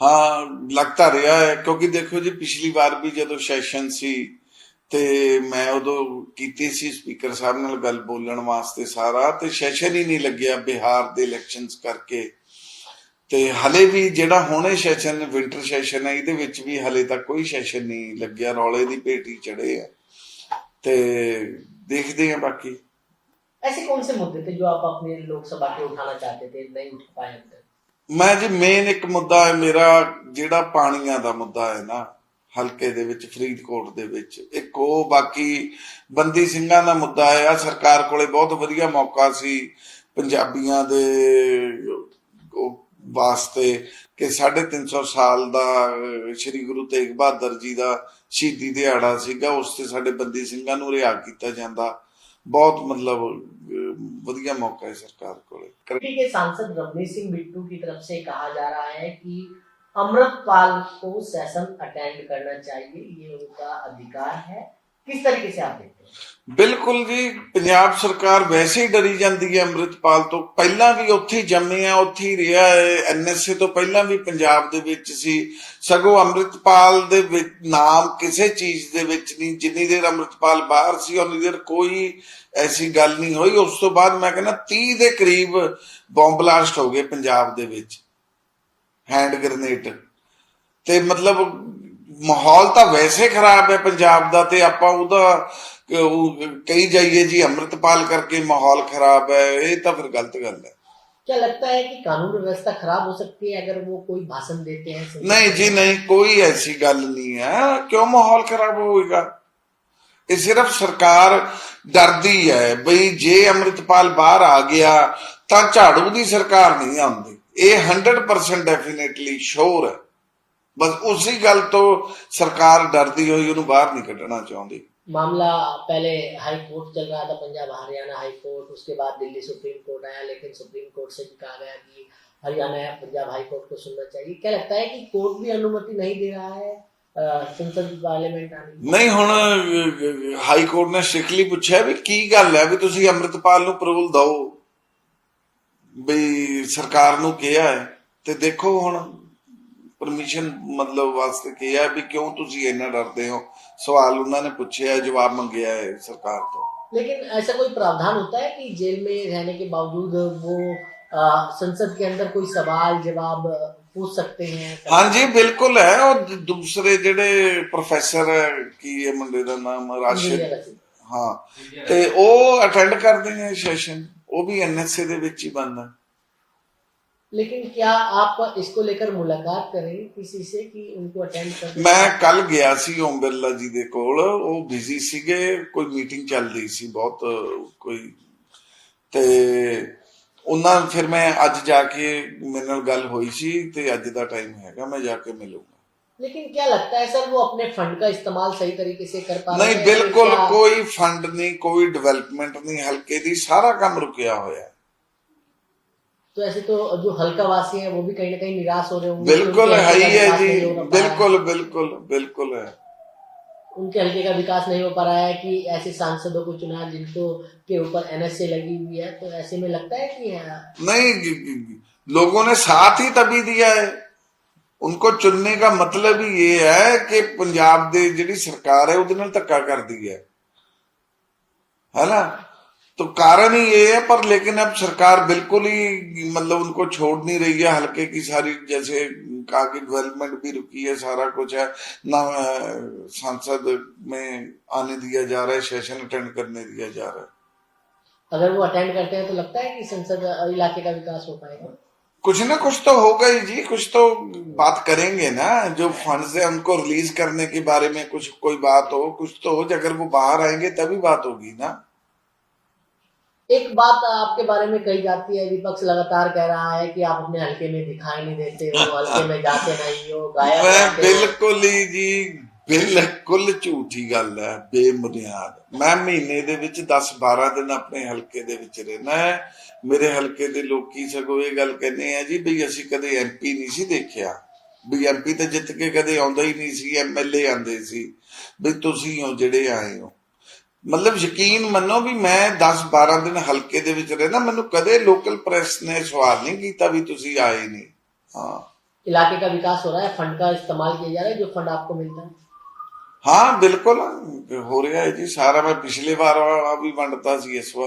ਹਾਂ ਲੱਗਦਾ ਰਿਹਾ ਹੈ ਕਿਉਂਕਿ ਦੇਖੋ ਜੀ ਪਿਛਲੀ ਵਾਰ ਵੀ ਜਦੋਂ ਸੈਸ਼ਨ ਸੀ ਤੇ ਮੈਂ ਉਦੋਂ ਕੀਤੀ ਸੀ ਸਪੀਕਰ ਸਾਹਿਬ ਨਾਲ ਗੱਲ ਬੋਲਣ ਵਾਸਤੇ ਸਾਰਾ ਤੇ ਸੈਸ਼ਨ ਹੀ ਨਹੀਂ ਲੱਗਿਆ ਬਿਹਾਰ ਦੇ ਇਲੈਕਸ਼ਨਸ ਕਰਕੇ ਤੇ ਹਲੇ ਵੀ ਜਿਹੜਾ ਹੁਣੇ ਸੈਸ਼ਨ ਵਿੰਟਰ ਸੈਸ਼ਨ ਹੈ ਇਹਦੇ ਵਿੱਚ ਵੀ ਹਲੇ ਤੱਕ ਕੋਈ ਸੈਸ਼ਨ ਨਹੀਂ ਲੱਗਿਆ ਰੌਲੇ ਦੀ ਭੇਟੀ ਚੜੇ ਆ ਤੇ ਦੇਖਦੇ ਆ ਬਾਕੀ ऐसे कौन से मुद्दे थे जो आप अपने लोकसभा के उठाना चाहते थे नहीं उठ पाए अब तक ਮੈਂ ਜੀ ਮੇਨ ਇੱਕ ਮੁੱਦਾ ਹੈ, ਮੇਰਾ ਜਿਹੜਾ ਪਾਣੀਆਂ ਦਾ ਮੁੱਦਾ ਹੈ ਨਾ, ਹਲਕੇ ਦੇ ਵਿੱਚ, ਫਰੀਦਕੋਟ ਦੇ ਵਿੱਚ, ਇੱਕ ਉਹ ਬਾਕੀ ਬੰਦੀ ਸਿੰਘਾਂ ਦਾ ਮੁੱਦਾ ਹੈ। ਆ ਸਰਕਾਰ ਕੋਲੇ ਬਹੁਤ ਵਧੀਆ ਮੌਕਾ ਸੀ ਪੰਜਾਬੀਆਂ ਦੇ ਵਾਸਤੇ ਕਿ 350 ਸਾਲ ਦਾ ਸ੍ਰੀ ਗੁਰੂ ਤੇਗ ਬਹਾਦਰ ਜੀ ਦਾ ਸ਼ਹੀਦੀ ਦਿਹਾੜਾ ਸੀਗਾ, ਉਸ ਤੇ ਸਾਡੇ ਬੰਦੀ ਸਿੰਘਾਂ ਨੂੰ ਰਿਹਾ ਕੀਤਾ ਜਾਂਦਾ। ਬਹੁਤ ਮਤਲਬ ਅਹ, ਵਧੀਆ ਮੌਕਾ ਹੈ ਸਰਕਾਰ ਕੋਲੇ पार्टी के सांसद रवनीत सिंह बिट्टू की तरफ से कहा जा रहा है कि अमृतपाल को सेशन अटेंड करना चाहिए ये उनका अधिकार है किस तरीके से आप देखते हैं ਬਿਲਕੁਲ ਜੀ ਪੰਜਾਬ ਸਰਕਾਰ ਵੈਸੇ ਹੀ ਡਰੀ ਜਾਂਦੀ ਹੈ ਅੰਮ੍ਰਿਤਪਾਲ ਤੋਂ ਪਹਿਲਾਂ ਵੀ ਉੱਥੇ ਹੀ ਜੰਮੇ ਆ ਉੱਥੇ ਹੀ ਰਿਹਾ ਹੈ ਐਨਐਸਏ ਤੋਂ ਪਹਿਲਾਂ ਵੀ ਪੰਜਾਬ ਦੇ ਵਿੱਚ ਸੀ ਸਗੋਂ ਅੰਮ੍ਰਿਤਪਾਲ ਦੇ ਵਿੱਚ ਨਾਮ ਕਿਸੇ ਚੀਜ਼ ਦੇ ਵਿੱਚ ਨਹੀਂ ਜਿੰਨੀ ਦੇਰ ਅੰਮ੍ਰਿਤਪਾਲ ਬਾਹਰ ਸੀ ਉਨੀ ਦੇਰ ਕੋਈ ਐਸੀ ਗੱਲ ਨਹੀਂ ਹੋਈ ਉਸ ਤੋਂ ਬਾਅਦ ਮੈਂ ਕਹਿੰਦਾ 30 ਦੇ ਕਰੀਬ ਬੰਬ ਬਲਾਸਟ ਹੋ ਗਏ ਪੰਜਾਬ ਦੇ ਵਿੱਚ ਹੈਂਡ ਗ੍ਰਨੇਡ ਤੇ ਮਤਲਬ ਮਾਹੌਲ ਤਾਂ ਵੈਸੇ ਖਰਾਬ ਹੈ ਪੰਜਾਬ ਦਾ ਤੇ ਆਪਾਂ ਉਹਦਾ ਕਿ ਉਹ ਕਹੀ ਜਾਈਏ ਜੀ ਅੰਮ੍ਰਿਤਪਾਲ ਕਰਕੇ ਮਾਹੌਲ ਖਰਾਬ ਹੈ ਇਹ ਤਾਂ ਫਿਰ ਗਲਤ ਗੱਲ ਹੈ क्या लगता है कि कानून व्यवस्था खराब हो सकती है अगर वो कोई भाषण देते हैं संसद ਨਹੀਂ में? ਜੀ ਨਹੀਂ ਕੋਈ ਐਸੀ ਗੱਲ ਨਹੀਂ ਹੈ ਕਿਉਂ ਮਾਹੌਲ ਖਰਾਬ ਹੋਏਗਾ ਇਹ ਸਿਰਫ ਸਰਕਾਰ ਡਰਦੀ ਹੈ ਬਈ ਜੇ ਅੰਮ੍ਰਿਤਪਾਲ ਬਾਹਰ ਆ ਗਿਆ ਤਾਂ ਝਾੜੂ ਦੀ ਸਰਕਾਰ ਨਹੀਂ ਆਉਂਦੀ ਇਹ 100% ਡੈਫੀਨਿਟਲੀ ਸ਼ੋਰ ਹੈ ਬਸ ਉਸੇ ਗੱਲ ਤੋਂ ਸਰਕਾਰ ਡਰਦੀ ਹੋਈ ਉਹਨੂੰ ਬਾਹਰ ਨਹੀਂ ਕੱਢਣਾ ਚਾਹੁੰਦੀ मामला पहले हाई कोर्ट चल रहा था पंजाब हरियाणा हाई कोर्ट उसके बाद दिल्ली सुप्रीम कोर्ट आया लेकिन सुप्रीम कोर्ट से भी कहा गया कि हरियाणा या पंजाब हाई कोर्ट को सुनना चाहिए क्या लगता है कि कोर्ट भी अनुमति नहीं दे रहा है अ, संसद पार्लियामेंट आने की ਨਹੀਂ ਹੁਣ ਅਹ, ਹਾਈ ਕੋਰਟ ਨੇ ਸਟ੍ਰਿਕਟਲੀ ਪੁੱਛਿਆ ਵੀ ਕੀ ਗੱਲ ਹੈ ਵੀ ਤੁਸੀਂ ਅੰਮ੍ਰਿਤਪਾਲ ਨੂੰ ਪ੍ਰੂਵਲ ਦਿਓ ਵੀ ਸਰਕਾਰ ਨੂੰ ਕਿਹਾ ਹੈ ਤੇ ਦੇਖੋ ਹੁਣ ਪਰਮਿਸ਼ਨ ਮਤਲਬ ਵਾਸਤੇ ਕਿਹਾ ਵੀ ਕਿਉਂ ਤੁਸੀਂ ਇੰਨਾ ਡਰਦੇ ਹੋ ਸਵਾਲ ਉਹਨਾਂ ਨੇ ਪੁੱਛਿਆ ਜਵਾਬ ਮੰਗਿਆ ਹੈ ਸਰਕਾਰ ਤੋਂ लेकिन ऐसा कोई प्रावधान होता है कि जेल में रहने के बावजूद वो अ, संसद के अंदर कोई सवाल जवाब अ, पूछ सकते हैं ਹਾਂਜੀ ਬਿਲਕੁਲ ਹੈ ਉਹ ਦ- ਦੂਸਰੇ ਜਿਹੜੇ ਪ੍ਰੋਫੈਸਰ ਕੀ ਹੈ ਮੁੰਡੇ ਦਾ ਨਾਮ ਰਾਸ਼ਿਦ इंजीनियर रसीद। ਹਾਂ ਤੇ ਉਹ ਅਟੈਂਡ ਕਰਦੇ ਨੇ ਸੈਸ਼ਨ ਉਹ ਵੀ ਐਨਐਸਏ ਦੇ ਵਿੱਚ ਹੀ ਬੰਦਾ लेकिन क्या आप इसको लेकर मुलाकात करेंगे किसी से कि उनको अटेंड कर ਮੈਂ ਕੱਲ ਗਿਆ ਸੀ ਓਮ ਬਿਰਲਾ ਜੀ ਦੇ ਕੋਲ ਉਹ ਬਿਜ਼ੀ ਸੀਗੇ ਕੋਈ ਮੀਟਿੰਗ ਚੱਲ ਰਹੀ ਸੀ ਬਹੁਤ ਕੋਈ ਤੇ ਉਹਨਾਂ ਫਿਰ ਮੈਂ ਅੱਜ ਜਾ ਕੇ ਮੇਰੇ ਨਾਲ ਗੱਲ ਹੋਈ ਸੀ ਤੇ ਅੱਜ ਦਾ ਟਾਈਮ ਹੈਗਾ ਮੈਂ ਜਾ ਕੇ ਮਿਲੂੰਗਾ लेकिन क्या लगता है सर वो अपने फंड का इस्तेमाल सही तरीके से कर पा रहे नहीं हैं बिल्कुल क्या- कोई फंड नहीं कोई डेवलपमेंट नहीं हल्के दी सारा काम रुकिया होया है तो ऐसे तो जो हल्का वासी है वो भी कहीं ना कहीं निराश हो रहे होंगे। बिल्कुल है है जी बिल्कुल बिल्कुल बिल्कुल है। उनके हल्के का विकास नहीं हो पा रहा है कि ऐसे सांसदों को चुना जिनको के ऊपर एनएसए लगी हुई है तो ऐसे में लगता है कि है। नहीं लोगों ने साथ ही तभी दिया है। उनको चुनने का मतलब ही ये है कि पंजाब की जी सरकार है उसने धक्का कर दी है। है ना? तो कारण ही ये है पर लेकिन अब सरकार बिल्कुल ही मतलब उनको छोड़ नहीं रही है हल्के की सारी जैसे कहा कि डेवलपमेंट भी रुकी है सारा कुछ है ना सांसद में आने दिया जा रहा है सेशन अटेंड करने दिया जा रहा है। अगर वो अटेंड करते हैं तो लगता है कि संसद इलाके का विकास हो पाएगा? कुछ ना कुछ तो होगा ही जी कुछ तो बात करेंगे ना जो फंड्स है उनको रिलीज़ करने के बारे में कुछ कोई बात हो कुछ तो हो अगर वो बाहर आएँगे तभी बात होगी ना। एक बात आपके बारे में कही जाती है विपक्ष लगातार कह रहा है कि आप अपने हल्के में दिखाई नहीं देते हो हल्के में जाते नहीं हो गायब मैं रहते हो। ਬਿਲਕੁਲ ਹੀ ਜੀ ਬਿਲਕੁਲ ਝੂਠੀ ਗੱਲ ਹੈ ਬੇਬੁਨਿਆਦ ਮੈਂ ਮਹੀਨੇ ਦੇ ਵਿੱਚ 10 12 ਦਿਨ ਆਪਣੇ ਹਲਕੇ ਦੇ ਵਿੱਚ ਰਹਿਣਾ ਹੈ ਮੇਰੇ ਹਲਕੇ ਦੇ ਲੋਕੀ ਸਗੋਂ ਇਹ ਗੱਲ ਕਹਿੰਦੇ ਆ ਜੀ ਵੀ ਅਸੀਂ ਕਦੇ ਐਮਪੀ ਨਹੀਂ ਸੀ ਦੇਖਿਆ ਵੀ ਐਮਪੀ ਤਾਂ ਜਿੱਤ ਕੇ ਕਦੇ ਆਉਂਦਾ ਹੀ ਨਹੀਂ ਸੀ ਐਮਐਲਏ ਆਂਦੇ ਸੀ ਵੀ ਤੁਸੀਂ ਹੋ ਜਿਹੜੇ ਆਏ ਹੋ ਮਤਲਬ ਯਕੀਨ ਮੰਨੋ ਵੀ ਮੈਂ 10 12 ਦਿਨ ਹਲਕੇ ਦੇ ਵਿੱਚ ਰਹਿਣਾ ਮੈਨੂੰ ਕਦੇ ਲੋਕਲ ਪ੍ਰੈਸ ਨੇ ਸਵਾਲ ਨਹੀਂ ਕੀਤਾ ਵੀ ਤੁਸੀਂ ਆਏ ਨਹੀਂ ਹਾਂ इलाके का विकास हो रहा है फंड का इस्तेमाल किया जा रहा है जो फंड आपको मिलता है ਹਾਂ ਬਿਲਕੁਲ ਹੋ ਰਿਹਾ ਹੈ ਜੀ ਸਾਰਾ ਮੈਂ ਪਿਛਲੇ ਵਾਰ ਵੀ ਵੰਡਤਾ ਸੀ ਇਸ ਵਾਰ